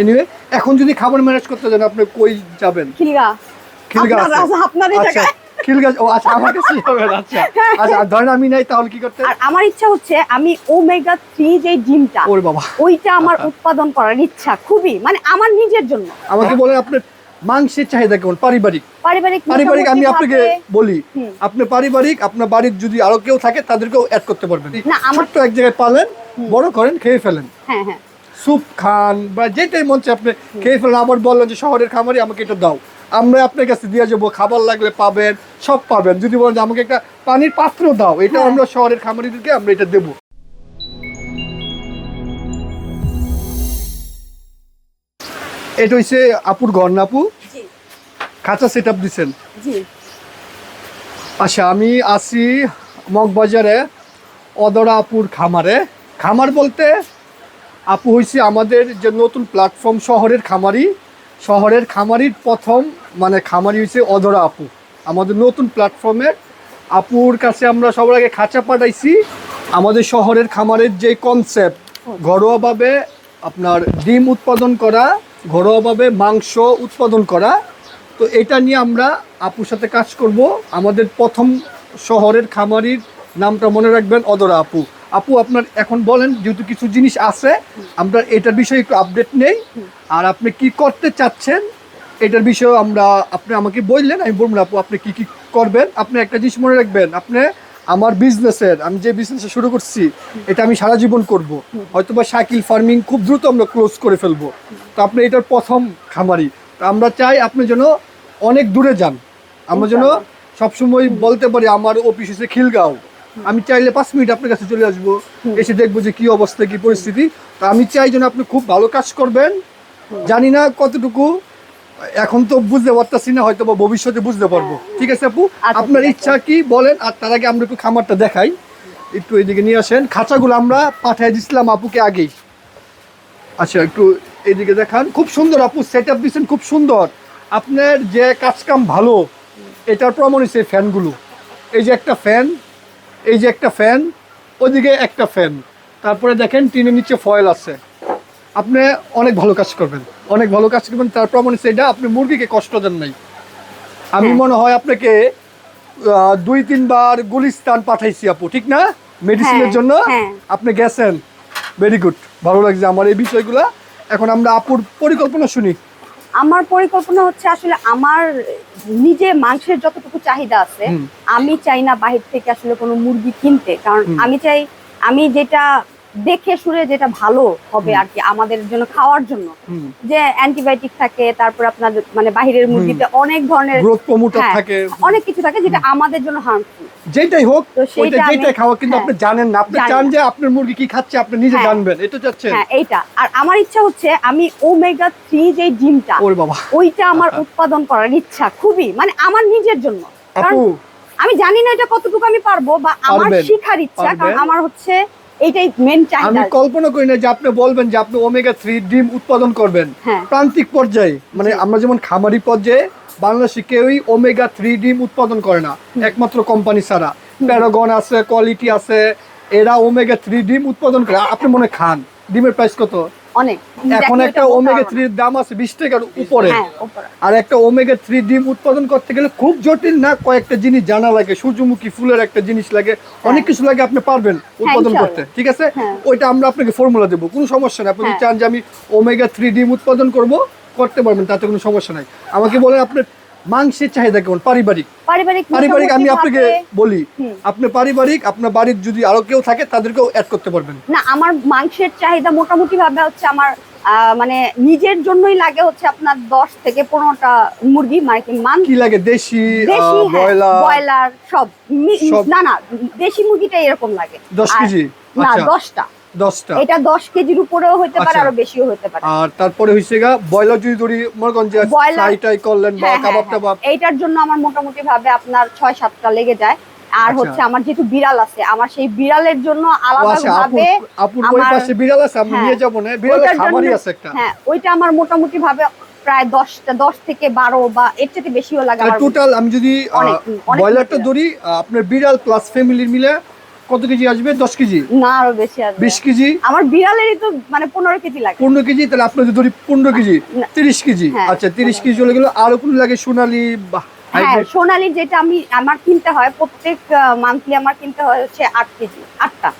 Anyway এখন যদি খাবার ম্যানেজ করতে যান আপনি কই যাবেন? খিলগা। খিলগা আপনার আপনারই আচ্ছা খিলগা ও আচ্ছা আমার কাছে যাবেন আচ্ছা। আচ্ছা ধরেন আমি নাই তাহলে কি করতে? আর আমার ইচ্ছা হচ্ছে আমি ওমেগা থ্রি যে ডিমটা ওরে বাবা। ওইটা আমার উৎপাদন করার ইচ্ছা খুবই মানে আমার নিজের জন্য। আমাকে বলেন আপনার মাংসের চাহিদা কেমন? পারিবারিক। পারিবারিক পারিবারিক আমি আপনাকে বলি। আপনি পারিবারিক আপনার বাড়ির যদি আরও কেউ থাকে তাদেরকেও অ্যাড করতে পারবেন। ছোট্ট এক জায়গায় পালেন বড় করেন খেয়ে ফেলেন। হ্যাঁ হ্যাঁ। স্যুপ খান বা যেটাই মন আপনি খেয়ে ফেলেন। আবার বললেন যে শহরের খামারি আমাকে এটা দাও। আমরা আপনার কাছে দিয়ে যাব খাবার লাগলে পাবেন সব পাবেন। যদি বলেন যে আমাকে একটা পানির পাত্র দাও এটা হ্যাঁ। আমরা শহরের খামারিদেরকে আমরা এটা দেবো। এটা হচ্ছে আপুর ঘর না আপু? খাঁচা সেট আপ দিচ্ছেন আচ্ছা আমি আসি মগবাজারে অদরা আপুর খামারে। খামার বলতে আপু হয়েছে আমাদের যে নতুন প্ল্যাটফর্ম শহরের খামারি। শহরের খামারির প্রথম মানে খামারি হয়েছে অদরা আপু। আমাদের নতুন প্ল্যাটফর্মের আপুর কাছে আমরা সবার আগে খাঁচা পাঠাইছি। আমাদের শহরের খামারের যে কনসেপ্ট ঘরোয়াভাবে আপনার ডিম উৎপাদন করা, ঘরোয়াভাবে মাংস উৎপাদন করা। তো এটা নিয়ে আমরা আপুর সাথে কাজ করব। আমাদের প্রথম শহরের খামারির নামটা মনে রাখবেন অদরা আপু। আপু আপনার এখন বলেন যেহেতু কিছু জিনিস আছে আমরা এটার বিষয়ে একটু আপডেট নেই। আর আপনি কি করতে চাচ্ছেন এটার বিষয়ে আমরা আপনি আমাকে বললেন আমি বলব আপু আপনি কি কি করবেন আপনি একটা জিনিস মনে রাখবেন আপনি আমার বিজনেসের আমি যে বিজনেসে শুরু করছি এটা আমি সারা জীবন করব। হয়তো বা সাইকেল ফার্মিং খুব দ্রুত আমরা ক্লোজ করে ফেলব। তো আপনি এটার প্রথম খামারি। তো আমরা চাই আপনি যেন অনেক দূরে যান। আমরা যেন সবসময় বলতে পারি আমার অফিস হচ্ছে খিলগাঁও। আমি চাইলে পাঁচ মিনিট আপনার কাছে চলে আসব। এসে দেখব যে কি অবস্থা কি পরিস্থিতি। তা আমি চাই যেন আপনি খুব ভালো কাজ করবেন। জানি না কতটুকু এখন তো বুঝতে পারতাছি না হয়তো বা ভবিষ্যতে বুঝতে পারব। ঠিক আছে আপু? আচ্ছা, আপনার ইচ্ছা কি বলেন আর তার আগে আমরা একটু খামারটা দেখাই। একটু এইদিকে নিয়ে আসেন। খাঁচাগুলো আমরা পাঠিয়ে দিছিলাম আপুকে আগেই। আচ্ছা একটু এইদিকে দেখান। খুব সুন্দর আপু সেট আপ দিচ্ছেন খুব সুন্দর। আপনার যে কাজকাম ভালো এটার প্রমাণ হচ্ছে ফ্যানগুলো। এই যে একটা ফ্যান এই যে একটা ফ্যান ওদিকে একটা ফ্যান। তারপরে দেখেন টিনের নিচে ফয়েল আছে। আপনি অনেক ভালো কাজ করবেন। অনেক ভালো কাজ করবেন তার প্রমাণ হচ্ছে এটা আপনি মুরগিকে কষ্ট দেন নাই। আমি। মনে হয় আপনাকে দুই তিনবার গুলিস্তান পাঠাইছি আপু ঠিক না? মেডিসিনের হ্যাঁ, জন্য? হ্যাঁ। আপনি গেছেন। ভেরি গুড ভালো লাগছে আমার এই বিষয়গুলো। এখন আমরা আপুর পরিকল্পনা শুনি। আমার পরিকল্পনা হচ্ছে আসলে আমার নিজে মাংসের যতটুকু চাহিদা আছে আমি চাই না বাহির থেকে আসলে কোনো মুরগি কিনতে। কারণ আমি চাই আমি যেটা দেখে শুনে যেটা ভালো হবে আর কি আমাদের জন্য খাওয়ার জন্য। যে অ্যান্টিবায়োটিক থাকে তারপর আপনার মানে বাহিরের মুরগিতে অনেক ধরনের গ্রোথ প্রমোটার হ্যাঁ, থাকে। অনেক কিছু থাকে যেটা আমাদের জন্য হার্মফুল যেটাই হোক ওইটা যেটাই খাওয়া কিন্তু হ্যাঁ, আপনি জানেন না। আপনি চান। যে আপনার মুরগি কি খাচ্ছে আপনি নিজে হ্যাঁ। জানবেন। এটা চাচ্ছেন হ্যাঁ এইটা। আর আমার ইচ্ছা হচ্ছে আমি ওমেগা থ্রি যে ডিমটা ওরে বাবা। ওইটা আমার উৎপাদন করার ইচ্ছা খুবই। মানে আমার নিজের জন্য। কারণ আমি জানি না এটা কতটুকু আমি পারব বা আমার শিখার ইচ্ছা। কারণ আমার হচ্ছে এইটাই মেন আমি কল্পনা করি না যে আপনি বলবেন যে আপনি ওমেগা থ্রি ডিম উৎপাদন করবেন। হ্যাঁ। প্রান্তিক পর্যায়ে মানে আমরা যেমন খামারি পর্যায়ে বাংলাদেশে কেউই ওমেগা থ্রি ডিম উৎপাদন করে না একমাত্র কোম্পানি ছাড়া। প্যারাগন আছে কোয়ালিটি আছে এরা ওমেগা থ্রি ডিম উৎপাদন করে। আপনি মনে হয় খান ডিমের প্রাইস কত? অনেক। এখন একটা ওমেগা থ্রির দাম আছে বিশ টাকার উপরে। হ্যাঁ আর একটা ওমেগা থ্রি ডিম উৎপাদন করতে গেলে খুব জটিল না? কয়েকটা জিনিস জানা লাগে সূর্যমুখী ফুলের একটা জিনিস লাগে অনেক কিছু লাগে আপনি পারবেন উৎপাদন করতে ঠিক আছে? হ্যাঁ। ওইটা আমরা আপনাকে ফর্মুলা দেবো কোনো সমস্যা নেই। আপনি হ্যাঁ। চান যে আমি ওমেগা থ্রি ডিম উৎপাদন করব করতে পারবেন তাতে কোনো সমস্যা নাই। আমাকে বলেন আপনার মাংসের চাহিদা কেমন? পারিবারিক। পারিবারিক পারিবারিক আমি আপনাকে বলি আপনি পারিবারিক আপনার বাড়ির যদি আরও কেউ থাকে তাদেরকেও অ্যাড করতে পারবেন। না আমার মাংসের চাহিদা মোটামুটি ভাবে হচ্ছে আমার মানে নিজের জন্যই লাগে হচ্ছে আপনার দশ থেকে পনেরোটা মুরগি মানে মান কি লাগে? দেশি হ্যাঁ, ব্রয়লার? সব না না দেশি মুরগিটা এরকম লাগে। দশ কেজি? না আচ্ছা। দশটা। দশটা এটা দশ কেজির উপরেও হতে পারে আচ্ছা। আরও বেশিও হতে পারে আর তারপরে গা যদি ধরি মনে করেন যে ব্রয়লার- ফ্রাই টাই করলেন বা হ্যাঁ, হ্যাঁ, কাবাব হ্যাঁ। টাবাব এইটার জন্য আমার মোটামুটি ভাবে আপনার ছয় সাতটা লেগে যায় আর আচ্ছা। হচ্ছে আমার যেহেতু বিড়াল আছে আমার সেই বিড়ালের জন্য আলাদা আচ্ছা ভাবে আপুর পাশে বিড়াল আছে আমি নিয়ে যাব না বিড়ালের খামারই আছে একটা হ্যাঁ ওইটা আমার মোটামুটি ভাবে প্রায় দশটা দশ থেকে বারো বা এর চেয়ে বেশিও লাগে টোটাল আমি যদি ব্রয়লারটা। ধরি আপনার বিড়াল প্লাস ফ্যামিলির মিলে কত কেজি আসবে? দশ কেজি? না আরও বেশি আসবে। বিশ কেজি? আমার বিড়ালেরই তো মানে পনেরো কেজি লাগে। পনেরো কেজি? তাহলে আপনাদের ধরি পনেরো কেজি তিরিশ কেজি। হ্যাঁ। আচ্ছা তিরিশ কেজি চলে গেলো আরও কোনো লাগে সোনালি বা হ্যাঁ সোনালি যেটা আমি আমার কিনতে হয় প্রত্যেক মান্থলি আমার কিনতে হয় হচ্ছে আট কেজি আটটা।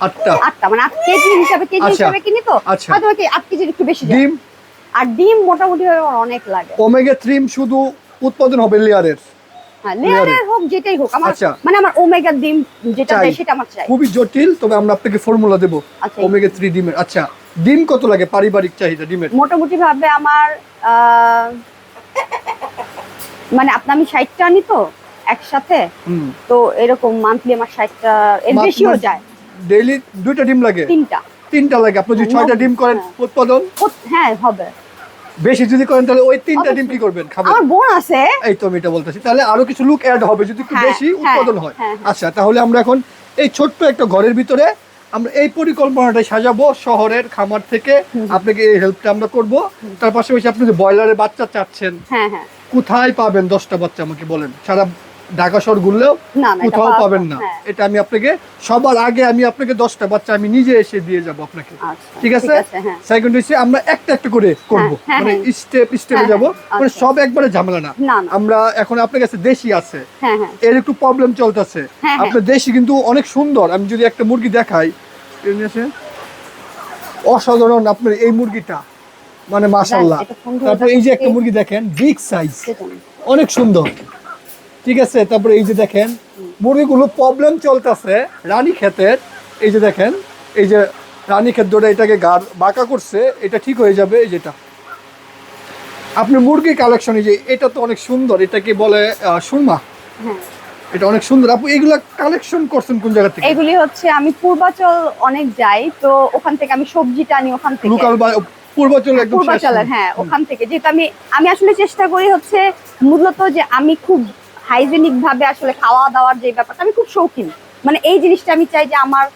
আটটা? আটটা মানে আট কেজি হিসাবে কেজি আচ্ছা। হিসাবে কিনি তো আচ্ছা। হয়তো কি আট কেজির একটু বেশি ডিম? আর ডিম মোটামুটি অনেক লাগে। ওমেগা থ্রিম শুধু উৎপাদন হবে লেয়ারের লেয়ারের হোক যেটাই হোক আমার আচ্ছা। মানে আমার ওমেগা ডিম যেটা চাই। সেটা আমার চাই। খুবই জটিল তবে আমরা আপনাকে ফর্মুলা দেবো। আচ্ছা। ওমেগা থ্রি ডিমের। আচ্ছা ডিম কত লাগে? পারিবারিক চাহিদা ডিমের। মোটামুটি ভাবে আমার মানে আমি আনি তো একসাথে। তো এরকম মান্থলি আমার এর বেশিও যায়। ডেইলি দুইটা ডিম লাগে? তিনটা। তিনটা লাগে। আপনি যদি হ্যাঁ, ছয়টা ডিম করেন হ্যাঁ। উৎপাদন? হ্যাঁ হবে। বেশি যদি করেন তাহলে ওই তিনটা ডিম কি করবেন? খাবেন আমার বোন আছে। এই তো আমি এটা বলতেছি। তাহলে আরও কিছু লুক অ্যাড হবে যদি একটু হ্যাঁ, বেশি হ্যাঁ, উৎপাদন হয়। হ্যাঁ। আচ্ছা তাহলে আমরা এখন এই ছোট্ট একটা ঘরের ভিতরে আমরা এই পরিকল্পনাটা সাজাবো শহরের খামার থেকে। আপনাকে এই হেল্পটা আমরা করব। তার পাশাপাশি আপনি যে ব্রয়লারের বাচ্চা চাচ্ছেন হ্যাঁ হ্যাঁ। কোথায় পাবেন? দশটা বাচ্চা আমাকে বলেন। সারা ঢাকা শহর ঘুরলেও কোথাও পাবেন না। হ্যাঁ, এটা আমি আপনাকে সবার আগে আমি আপনাকে দশটা বাচ্চা আমি নিজে এসে দিয়ে যাব আপনাকে। আচ্ছা, ঠিক আছে? হ্যাঁ। সেকেন্ড হচ্ছে আমরা একটা একটা করে করব। হ্যাঁ, হ্যাঁ, মানে হ্যাঁ। স্টেপ স্টেপে হ্যাঁ, যাব। হ্যাঁ, মানে আচ্ছা। সব একবারে ঝামেলা না। আমরা এখন আপনার কাছে দেশি আছে। হ্যাঁ হ্যাঁ। এর একটু প্রবলেম চলতেছে। হ্যাঁ, হ্যাঁ। আপনার দেশি কিন্তু অনেক সুন্দর। আমি যদি একটা মুরগি দেখাই অসাধারণ আপনার এই মুরগিটা। মানে মাশাল্লাহ এটা তারপর এই যে একটা মুরগি দেখেন বিগ সাইজ অনেক সুন্দর। ঠিক আছে তারপরে এই যে দেখেন মুরগিগুলো প্রবলেম চলতেছে রানী ক্ষেতের। এই যে দেখেন এই যে রানী ক্ষেত ধরে এটাকে গার বাঁকা করছে এটা ঠিক হয়ে যাবে এই যেটা। আপনি মুরগি কালেকশন এই যে এটা তো অনেক সুন্দর এটাকে বলে সুরমা? হ্যাঁ। এটা অনেক সুন্দর। আপু এগুলা কালেকশন করছেন কোন জায়গা থেকে? এগুলি হচ্ছে আমি পূর্বাচল অনেক যাই তো ওখান থেকে আমি সবজিটা আনি ওখান থেকে। লোকাল পূর্বাচল একদম শেষ। পূর্বাচলের হ্যাঁ ওখান থেকে। যেহেতু আমি আমি আসলে চেষ্টা করি হচ্ছে মূলত যে আমি খুব হাইজেনিক ভাবে আসলে খাওয়া দাওয়ার যে ব্যাপারটা আমি খুব শৌখিন। মানে এই জিনিসটা আমি চাই যে আমার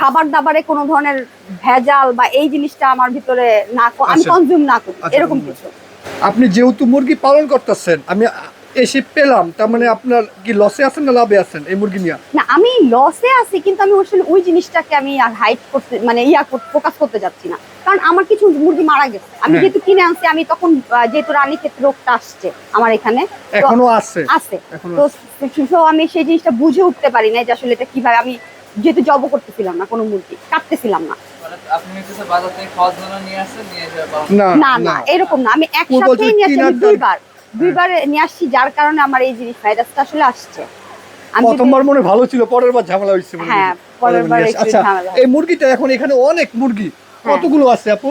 খাবার দাবারে কোনো ধরনের ভেজাল বা এই জিনিসটা আমার ভিতরে না আমি আচ্ছা। কনজিউম না করি আচ্ছা, এরকম কিছু। আপনি যেহেতু মুরগি পালন করতেছেন আমি এসে পেলাম তার মানে আপনার কি লসে আছেন না লাভে আছেন এই মুরগি নিয়ে? না আমি লসে আছি কিন্তু আমি আসলে ওই জিনিসটাকে আমি আর হাইট করতে মানে ইয়া ফোকাস করতে যাচ্ছি না। কারণ আমার কিছু মুরগি মারা গেছে। আমি হ্যাঁ। যেহেতু কিনে আনছি আমি তখন যেহেতু রানী ক্ষেত্রে রোগটা আসছে আমার এখানে এখনও আছে। আছে। তো তো আমি সেই জিনিসটা বুঝে উঠতে পারি না যে আসলে এটা কীভাবে আমি যেহেতু জব করতেছিলাম না কোনো মুরগি কাটতেছিলাম না। আপনি হচ্ছে বাজার থেকে খাওয়ার জন্য নিয়ে আসছেন নিয়ে যাওয়ার না না না এরকম না। আমি পূর্ব একসাথেই নিয়ে আসছি দুইবার। দুইবার নিয়ে আসছি যার কারণে আমার এই জিনিস ভাইরাসটা আসলে আসছে। প্রথমবার মনে ভালো ছিল পরের বার ঝামেলা হয়েছে হ্যাঁ, পরের বার আচ্ছা এই মুরগিটা এখন এখানে অনেক মুরগি। হ্যাঁ। কতগুলো আছে আপু?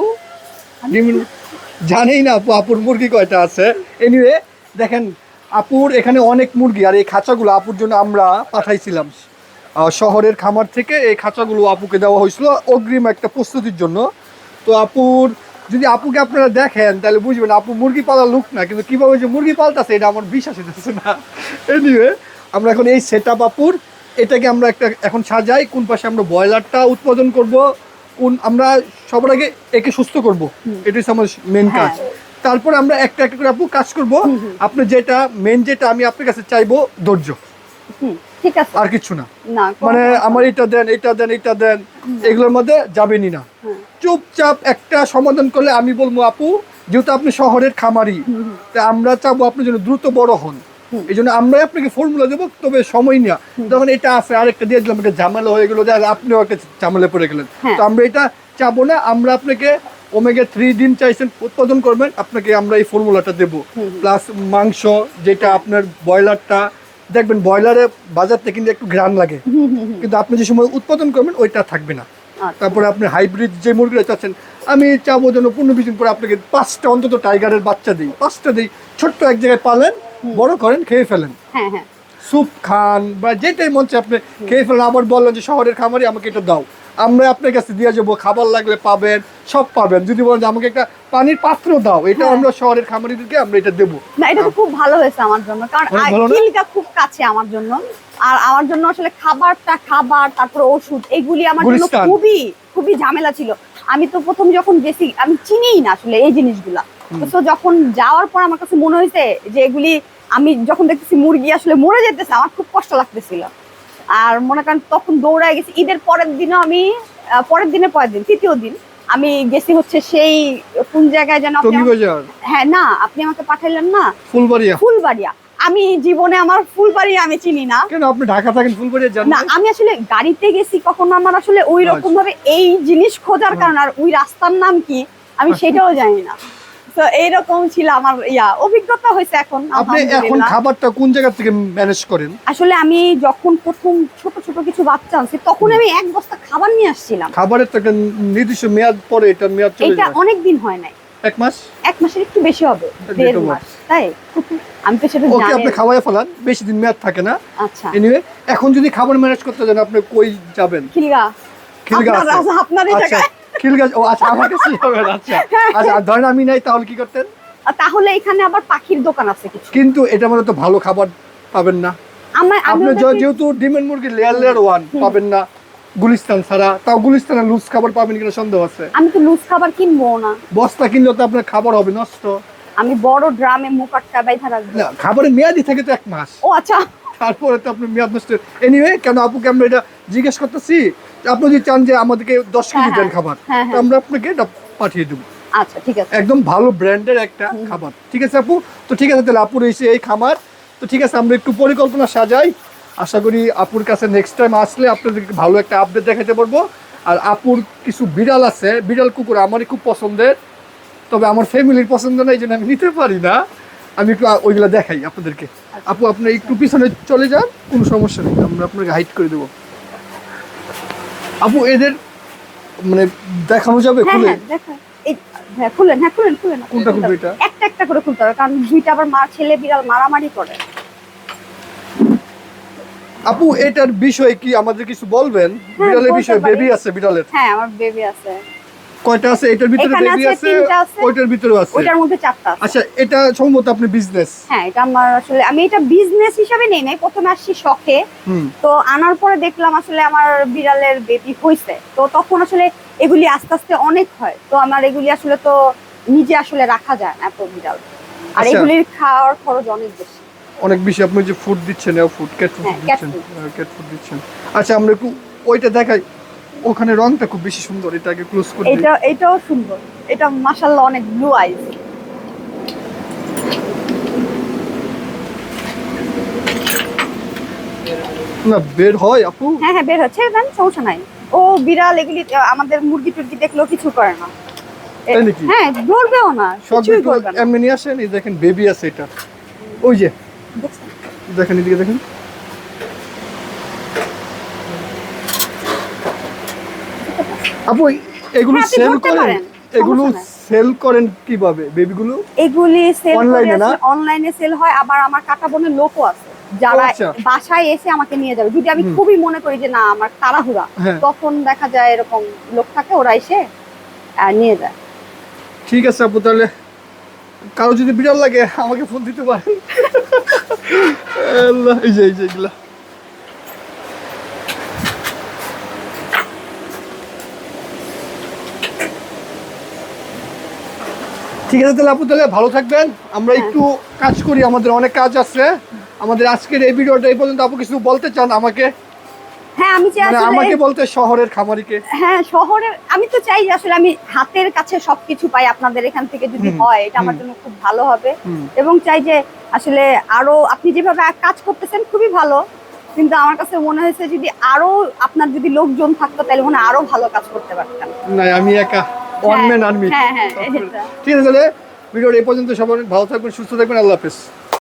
জানেই না আপু আপুর মুরগি কয়টা আছে। এনিওয়ে দেখেন আপুর এখানে অনেক মুরগি আর এই খাঁচাগুলো আপুর জন্য আমরা পাঠাইছিলাম। শহরের খামার থেকে এই খাঁচাগুলো আপুকে দেওয়া হয়েছিল অগ্রিম একটা প্রস্তুতির জন্য। তো আপুর যদি আপুকে আপনারা দেখেন তাহলে বুঝবেন আপু মুরগি পালার লুক না কিন্তু কীভাবে যে মুরগি পালতাছে এটা আমার বিশ্বাস হইতেছে না। এনিওয়ে আমরা এখন এই সেট আপ আপুর এটাকে আমরা একটা এখন সাজাই কোন পাশে আমরা ব্রয়লারটা উৎপাদন করব কোন আমরা সবার আগে একে সুস্থ করব। এটা হচ্ছে আমার মেন। কাজ। তারপরে আমরা একটা একটা করে আপু কাজ করব। আপনি যেটা মেন যেটা আমি আপনার কাছে চাইব ধৈর্য। হুম, ঠিক আছে। আর কিছু না। মানে আমার এটা দেন এটা দেন এটা দেন এগুলোর মধ্যে যাবেনই না। চুপচাপ একটা সমাধান করলে আমি বলব আপু যেহেতু আপনি শহরের খামারি তা আমরা চাবো আপনি যেন দ্রুত বড় হন। এই জন্য আমরা আপনাকে ফর্মুলা দেবো তবে সময় নিয়ে তখন এটা আছে আরেকটা দিয়ে দিলাম একটা ঝামেলা হয়ে গেলো আপনিও একটা ঝামেলা পড়ে গেলেন। হ্যাঁ। তো আমরা এটা চাবো না আমরা আপনাকে ওমেগা থ্রি দিন চাইছেন উৎপাদন করবেন আপনাকে আমরা এই ফর্মুলাটা দেবো। প্লাস মাংস যেটা আপনার ব্রয়লারটা দেখবেন ব্রয়লারে বাজার থেকে কিন্তু একটু ঘ্রাণ লাগে। কিন্তু আপনি যে সময় উৎপাদন করবেন ওইটা থাকবে না। আচ্ছা। তারপরে আপনি হাইব্রিড যে মুরগিটা চাচ্ছেন আমি চাবো যেন পনেরো বিশ দিন পরে আপনাকে পাঁচটা অন্তত টাইগারের বাচ্চা দিই। পাঁচটা দিই। ছোট্ট এক জায়গায় পালেন বড় করেন খেয়ে ফেলেন। হ্যাঁ হ্যাঁ। স্যুপ খান বা যেটাই মন চায় আপনি খেয়ে ফেলেন। আবার বললেন যে শহরের খামারি আমাকে এটা দাও। আমরা আপনার কাছে দিয়ে যাব খাবার লাগলে পাবেন সব পাবেন। যদি বলেন যে আমাকে একটা পানির পাত্র দাও এটা হ্যাঁ। আমরা শহরের খামারিদেরকে আমরা এটা দেবো। না এটা তো খুব ভালো হয়েছে আমার জন্য কারণ না? কিলটা খুব কাছে আমার জন্য। আর আমার জন্য আসলে খাবারটা খাবার তারপর ওষুধ এগুলি আমার জন্য খুবই খুবই ঝামেলা ছিল। আমি তো প্রথম যখন গেছি আমি চিনিই না আসলে এই জিনিসগুলা। তো যখন যাওয়ার পর আমার কাছে মনে হয়েছে যে এগুলি আমি যখন দেখতেছি মুরগি আসলে মরে যেতেছে আমার খুব কষ্ট লাগতেছিল। আর মনে করেন তখন দৌড়ায় গেছি। ঈদের পরের দিনও আমি পরের দিনের পরের দিন তৃতীয় দিন আমি গেছি হচ্ছে সেই কোন জায়গায় যেন হ্যাঁ না আপনি আমাকে পাঠাইলেন না। ফুলবাড়িয়া। ফুলবাড়িয়া। আমি জীবনে আমার ফুলবাড়ি আমি চিনি না। কেন আপনি ঢাকা থাকেন ফুলবাড়িয়া জানেন না আমি আসলে গাড়িতে গেছি কখনো আমার আসলে ওই রকম ভাবে এই জিনিস খোঁজার কারণ আর ওই রাস্তার নাম কি আমি সেটাও জানি না। তো এইরকম ছিল আমার ইয়া। অভিজ্ঞতা হয়েছে এখন আপনি এখন খাবারটা কোন জায়গা থেকে ম্যানেজ করেন? আসলে আমি যখন প্রথম ছোট ছোট কিছু বাচ্চা আনছি তখন আমি এক বস্তা খাবার নিয়ে আসছিলাম। খাবারের তো একটা নির্দিষ্ট মেয়াদ পরে এটা মেয়াদ চলে এটা অনেক দিন হয় নাই। এক মাস? এক মাসের একটু বেশি হবে দেড় মাস। তাই? আমি তো সেটা ওকে জানি। আপনি খাওয়াই ফেলান বেশি দিন মেয়াদ থাকে না। আচ্ছা। এনিওয়ে এখন যদি খাবার ম্যানেজ করতে যান আপনি কই যাবেন? খিলগা। খিলগা আপনার আপনার এই আচ্ছা। খিলগা ও আচ্ছা আমার কাছে যাবেন আচ্ছা। আচ্ছা আর ধরেন আমি নাই তাহলে কি করতেন? তাহলে এখানে আবার পাখির দোকান আছে কিছু। কিন্তু এটা মানে তো ভালো খাবার পাবেন না। আমার আপনি যেহেতু ডিমের মুরগি লেয়ার লেয়ার ওয়ান পাবেন না গুলিস্তান ছাড়া তাও গুলিস্তানে লুজ খাবার পাবেন কিনা সন্দেহ আছে? আমি তো লুজ খাবার কিনবো না। বস্তা কিনলে তো আপনার খাবার হবে নষ্ট। আমি বড় ড্রামে মুকাটটা বাইধা রাখব। না খাবারের মেয়াদি থাকে তো এক মাস। ও আচ্ছা। তারপরে তো আপনি মেয়াদ নষ্ট। এনিওয়ে কেন আপুকে আমরা এটা জিজ্ঞেস করতেছি? আপনি যদি চান যে আমাদেরকে দশ কেজি হ্যাঁ, দেন হ্যাঁ। খাবার হ্যাঁ, তো। আমরা আপনাকে এটা পাঠিয়ে দেবো। আচ্ছা ঠিক আছে। একদম ভালো ব্র্যান্ডের একটা খাবার। ঠিক আছে আপু? তো ঠিক আছে তাহলে আপুর এসে এই খামার। তো ঠিক আছে আমরা একটু পরিকল্পনা সাজাই। আশা করি আপুর কাছে নেক্সট টাইম আসলে আপনাদেরকে ভালো একটা আপডেট দেখাতে পারব। আর আপুর কিছু বিড়াল আছে। বিড়াল কুকুর আমারই খুব পছন্দের। তবে আমার ফ্যামিলির পছন্দ না এই জন্য আমি নিতে পারি না। আমি একটু ওইগুলো দেখাই আপনাদেরকে। আপু আপনি একটু পিছনে চলে যান কোনো সমস্যা নেই। আমরা আপনাকে হাইট করে দেবো। আপু এদের মানে দেখানো যাবে হ্যাঁ খুলে? হ্যাঁ হ্যাঁ খুলেন হ্যাঁ খুলেন খুলেন। কোনটা খুলবে এটা? একটা একটা করে খুলতে হবে কারণ দুইটা আবার মা ছেলে বিড়াল মারামারি করে। আপু এটার বিষয়ে কি? আমাদের কিছু বলবেন? হ্যাঁ, বিড়ালের বিষয়ে বেবি আছে বিড়ালের। হ্যাঁ আমার বেবি আছে। কয়টা আছে? এটার ভিতরে বেবি আছে। ওইটার ভিতরেও আছে। ওইটার মধ্যে চারটা আছে। আচ্ছা এটা সম্ভবত আপনি বিজনেস হ্যাঁ এটা আমার আসলে আমি এটা বিজনেস হিসাবে নেই নাই প্রথমে আসছি শখে। তো আনার পরে দেখলাম আসলে আমার বিড়ালের বেবি হয়েছে তো তখন আসলে এগুলি আস্তে আস্তে অনেক হয়। তো আমার এগুলি আসলে তো নিজে আসলে রাখা যায় না এত বিড়াল। আর আচ্ছা। এগুলির খাওয়ার খরচ অনেক বেশি। অনেক বেশি আপনি যে ফুড দিচ্ছেন ফুড ক্যাট ফুড দিচ্ছেন। ক্যাট ফুড দিচ্ছেন। আচ্ছা আমরা একটু ওইটা দেখাই। ওখানে রংটা খুব বেশি সুন্দর এটাকে ক্লোজ করে এটা এটাও সুন্দর। এটা মাশাল্লাহ অনেক ব্লু আইজ না বের হয় আপু। হ্যাঁ হ্যাঁ বের হচ্ছে দেন সমস্যা নাই। ও বিড়াল এগুলি আমাদের মুরগি টুরগি দেখলেও কিছু করে না। তাই নাকি? হ্যাঁ ধরবেও না কিছুই করবে না। এমনি আসেন এই দেখেন বেবি আছে এটা। ওই যে দেখেন এদিকে দেখেন। আপু এগুলো হ্যাঁ, সেল করেন। এগুলো সেল করেন কীভাবে? বেবিগুলো? এগুলি সেল এ না? অনলাইনে সেল হয় আবার আমার কাকা বোনের লোকও আছে। যারা আচ্ছা। বাসায় এসে আমাকে নিয়ে যাবে। যদি আমি খুবই মনে করি যে না আমার তাড়াহুড়া হ্যাঁ। তখন দেখা যায় এরকম লোক থাকে ওরা এসে নিয়ে যায়। ঠিক আছে আপু তাহলে কারও যদি বিড়াল লাগে আমাকে ফোন দিতে পারেন। আল্লাহ, এই যে এই যে এগুলা। ঠিক আছে তাহলে আপু তাহলে ভালো থাকবেন। আমরা। একটু কাজ করি আমাদের অনেক কাজ আছে। আমাদের আজকের এই ভিডিওটা এই পর্যন্ত। আপু কিছু বলতে চান আমাকে? হ্যাঁ আমি চাই মানে আসলে আমাকে বলতে শহরের খামারিকে। হ্যাঁ শহরের আমি তো চাই আসলে আমি হাতের কাছে সবকিছু পাই আপনাদের এখান থেকে যদি হয় এটা আমার জন্য খুব ভালো হবে। এবং চাই যে আসলে আরও আপনি যেভাবে কাজ করতেছেন খুবই ভালো। কিন্তু আমার কাছে মনে হয়েছে যদি আরও আপনার যদি লোকজন থাকতো তাহলে মনে হয় আরও ভালো কাজ করতে পারতাম। না আমি একা। ওয়ান ম্যান আর্মি হ্যাঁ হ্যাঁ ঠিক আছে তাহলে ভিডিওর এই পর্যন্ত সবাই ভালো থাকবেন সুস্থ থাকবেন আল্লাহ হাফেজ।